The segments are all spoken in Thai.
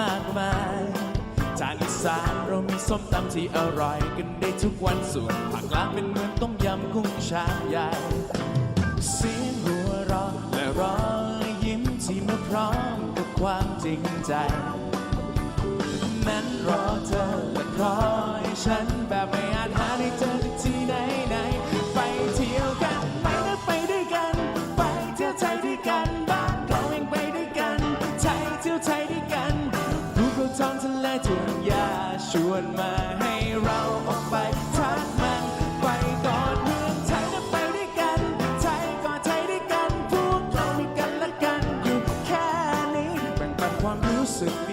มากมายจากอีสานเรามีส้มตำที่อร่อยกันได้ทุกวันส่วนภาคกลางเป็นเหมือนต้มยำกุ้งชามใหญ่เสียงหัวเราะและรอยยิ้มที่มาพร้อมกับความจริงใจ นั้นรอเธอและคอยฉัน ถุงหญ้าชวนมาให้เราออกไปทักมันไปก่อนเมืองไทยนะไปด้วยกันไทยก่อนไทยด้วยกันพวกเรามีกันและกันอยู่แค่นี้แบ่งปันความรู้สึก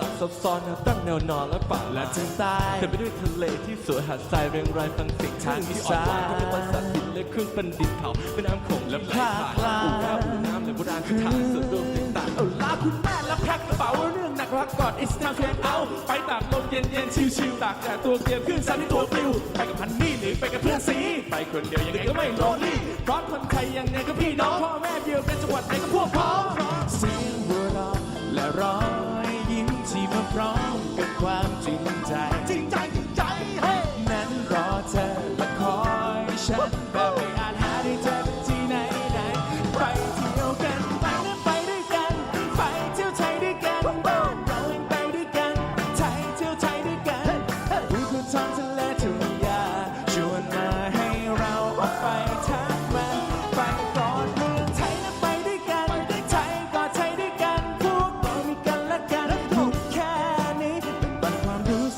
ประกอบสลับซับซ้อนนะตั้งแนวนอนและป่าและและทางใต้เต็มไปด้วยทะเลที่สวยหาดทรายเรียงรายฟังเสียงทางอีที่สานอ่อนหวานก็มีภาษาดินและเครื่องประดิษฐ์เผาแม่น้ำโขงและที่ไหลผ่านภาคกลางอู่น้ำอู่น้ำและโบราณสถานส่วนรวมต่างๆเอาลาคุณแม่และแพ็คกระเป๋าเรื่องหนักรักก่อน it's time to head out ไปตากลมเย็นเย็นๆชิวๆตากแดดตัวเกลียวขึ้นซันที่ตัวปลิวไปกับพันนี่หรือไปกับเพื่อนสีไปคนเดียวยังไงก็ไม่โลลี่เพราะคนไทยยังไงก็พี่น้องพ่อแม่เดียวกันจังหวัดไหนก็พวกพ้อง กั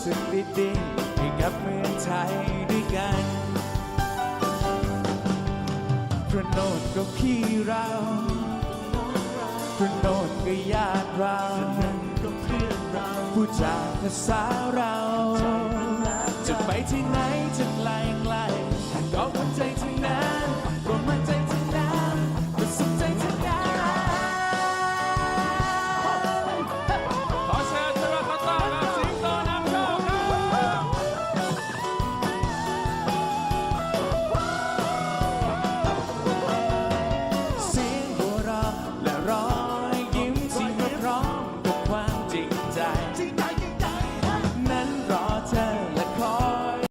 สึกดีๆให้กับเมืองไทยด้วยกันพระโนดก็พี่เราพระโนดก็ญาติเราก็เพื่อนเราผู้จาภาษาเรา จะไปที่ไหนจะไกลไกลก็คนใจทั้งนั้น